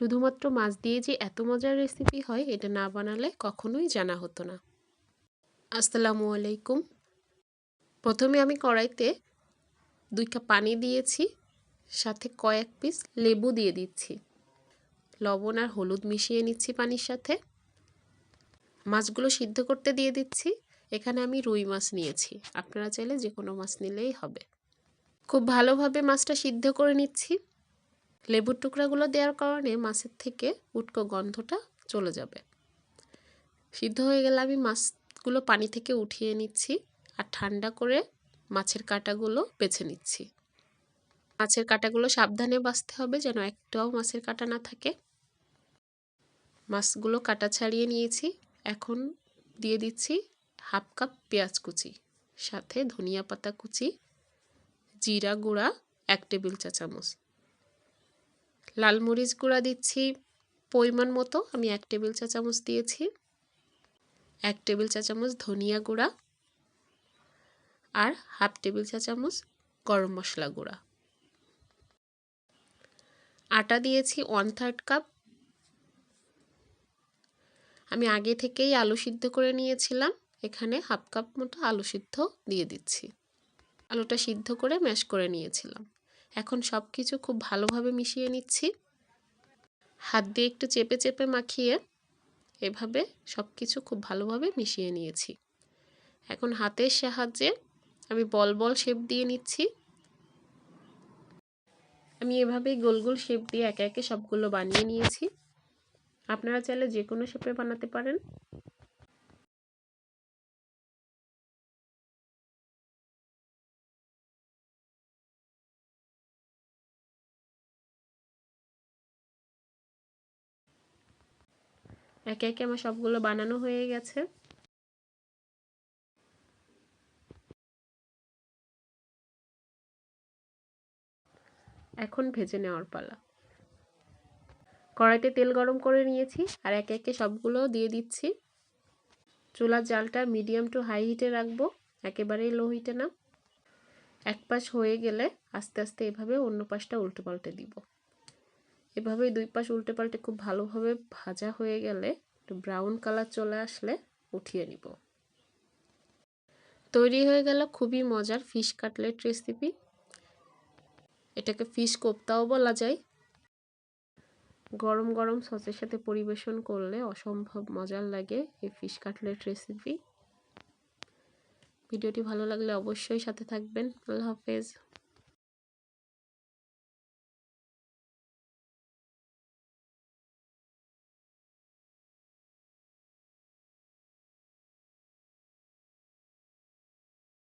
শুধুমাত্র মাছ দিয়ে যে এত মজার রেসিপি হয়, এটা না বানালে কখনোই জানা হতো না। আসসালামু আলাইকুম। প্রথমে আমি কড়াইতে দুই কাপ পানি দিয়েছি, সাথে কয়েক পিস লেবু দিয়ে দিচ্ছি। লবণ আর হলুদ মিশিয়ে নিচ্ছি পানির সাথে। মাছগুলো সিদ্ধ করতে দিয়ে দিচ্ছি। এখানে আমি রুই মাছ নিয়েছি। আপনারা চাইলে যে কোনো মাছ নিলেই হবে। খুব ভালোভাবে মাছটা সিদ্ধ করে নিচ্ছি। লেবুর টুকরাগুলো দেওয়ার কারণে মাছের থেকে উটকো গন্ধটা চলে যাবে। সিদ্ধ হয়ে গেলে আমি মাছগুলো পানি থেকে উঠিয়ে নিচ্ছি আর ঠান্ডা করে মাছের কাঁটাগুলো বেছে নিচ্ছি। মাছের কাঁটাগুলো সাবধানে বাঁচতে হবে যেন একটাও মাছের কাঁটা না থাকে। মাছগুলো কাটা ছাড়িয়ে নিয়েছি। এখন দিয়ে দিচ্ছি হাফ কাপ পেঁয়াজ কুচি, সাথে ধনিয়া পাতা কুচি, জিরা গুঁড়া, এক টেবিল চা চামচ লাল মরিচ গুঁড়া দিচ্ছি পরিমাণ মতো। আমি এক টেবিল চা চামচ দিয়েছি। এক টেবিল চা চামচ ধনিয়া গুঁড়া আর হাফ টেবিল চা চামচ গরম মশলা গুঁড়া। আটা দিয়েছি ওয়ান থার্ড কাপ আমি আগে থেকেই আলু সিদ্ধ করে নিয়েছিলাম। এখানে হাফ কাপ মতো আলু সিদ্ধ দিয়ে দিচ্ছি। আলুটা সিদ্ধ করে ম্যাশ করে নিয়েছিলাম। এখন সব কিছু খুব ভালোভাবে মিশিয়ে নিচ্ছি। হাত দিয়ে একটু চেপে চেপে মাখিয়ে এভাবে সব কিছু খুব ভালোভাবে মিশিয়ে নিয়েছি। এখন হাতের সাহায্যে আমি বল বল শেপ দিয়ে নিচ্ছি। আমি এভাবেই গোল গোল শেপ দিয়ে একে একে সবগুলো বানিয়ে নিয়েছি। আপনারা চাইলে যে কোনো শেপে বানাতে পারেন। একে একে আমার সবগুলো বানানো হয়ে গেছে। এখন ভেজে নেওয়ার পালা। কড়াইতে তেল গরম করে নিয়েছি আর একে একে সবগুলো দিয়ে দিচ্ছি। চুলার জালটা মিডিয়াম টু হাই হিটে রাখব, একেবারেই লো হিটে না। এক পাশ হয়ে গেলে আস্তে আস্তে এভাবে অন্য পাশটা উল্টো পাল্টে দিব। এভাবেই দুই পাশ উল্টে পাল্টে খুব ভালোভাবে ভাজা হয়ে গেলে একটু ব্রাউন কালার চলে আসলে উঠিয়ে নিব। তৈরি হয়ে গেল খুবই মজার ফিশ কাটলেট রেসিপি এটাকে ফিশ কোপ্তাও বলা যায়। গরম গরম সসের সাথে পরিবেশন করলে অসম্ভব মজার লাগে এই ফিশ কাটলেট রেসিপি ভিডিওটি ভালো লাগলে অবশ্যই সাথে থাকবেন। আল্লাহ হাফেজ।